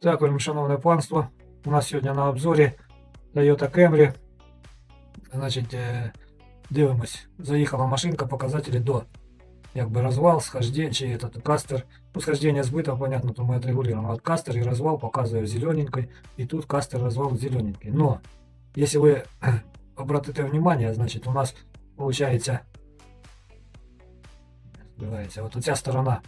Так, вельми шановне панство, у нас сьогодні на обзорі Toyota Camry. Значить, е, дивимось, заїхала машинка, показателі до якби розвал, схождение, чи этот кастер. Ну, схождение сбыта, понятно, то мы отрегулируем. Вот кастер и развал показываю зелененькой, и тут кастер развал зелененький. Но, если вы обратите внимание, значит, у нас получается, збивається, вот ця сторона,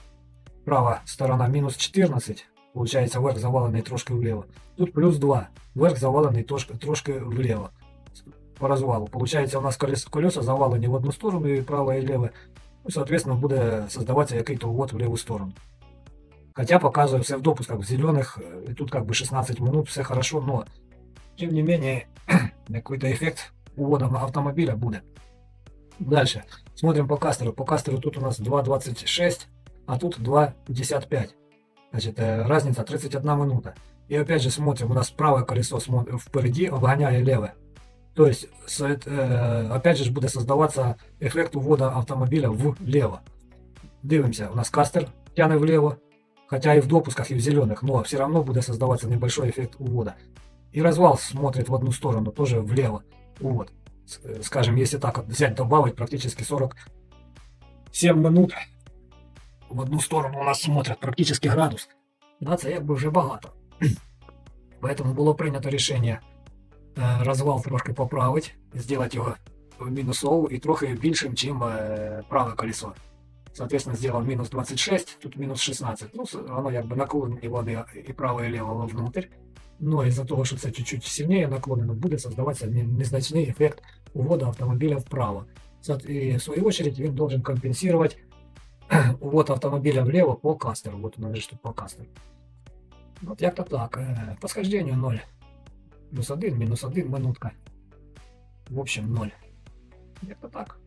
права сторона минус 14, получается верх завалений трошки влево. Тут плюс 2, верх завалений трошки, трошки влево. По розвалу. Получается, у нас колес, колеса завалені в одну сторону, і право, і леве. Ну, соответственно, буде создаватися який-то увод в левую сторону. Хотя показываю все в допусках, в зеленых, э, и тут как бы 16 минут, все хорошо, но тем не менее какой-то эффект увода автомобиля будет. Дальше. Смотрим по кастеру. По кастеру тут у нас 2.26, а тут 2.55. Значит, э, разница 31 минута. И опять же смотрим, у нас правое колесо впереди обгоняя левое. То есть, э, опять же, буде создаваться эффект увода автомобиля влево. Дивимося, у нас кастер тяне влево, хотя и в допусках, и в зеленых, но все равно будет создаваться небольшой эффект увода. И развал смотрит в одну сторону, тоже влево. С- э, Скажем, если так вот взять, добавить практически 47 минут в одну сторону у нас смотрят практически градус. Да, це якби вже багато. Поэтому було прийнято рішення е, розвал трошки поправити, зробити його мінусовий і трохи більшим, чим е, праве колесо. Соответственно, сделал минус 26, тут минус 16. Ну, с- оно как бы наклонение воды и право, и лево вовнутрь. Но из-за того, что это чуть-чуть сильнее наклонено, будет создаваться не- незначный эффект увода автомобиля вправо. Со- И в свою очередь он должен компенсировать увод автомобиля влево по кастеру. Вот у нас же тут по кастеру. Вот як-то так. Е, По схождению 0. Плюс 1, минус 1 минутка. В общем 0. Як-то так.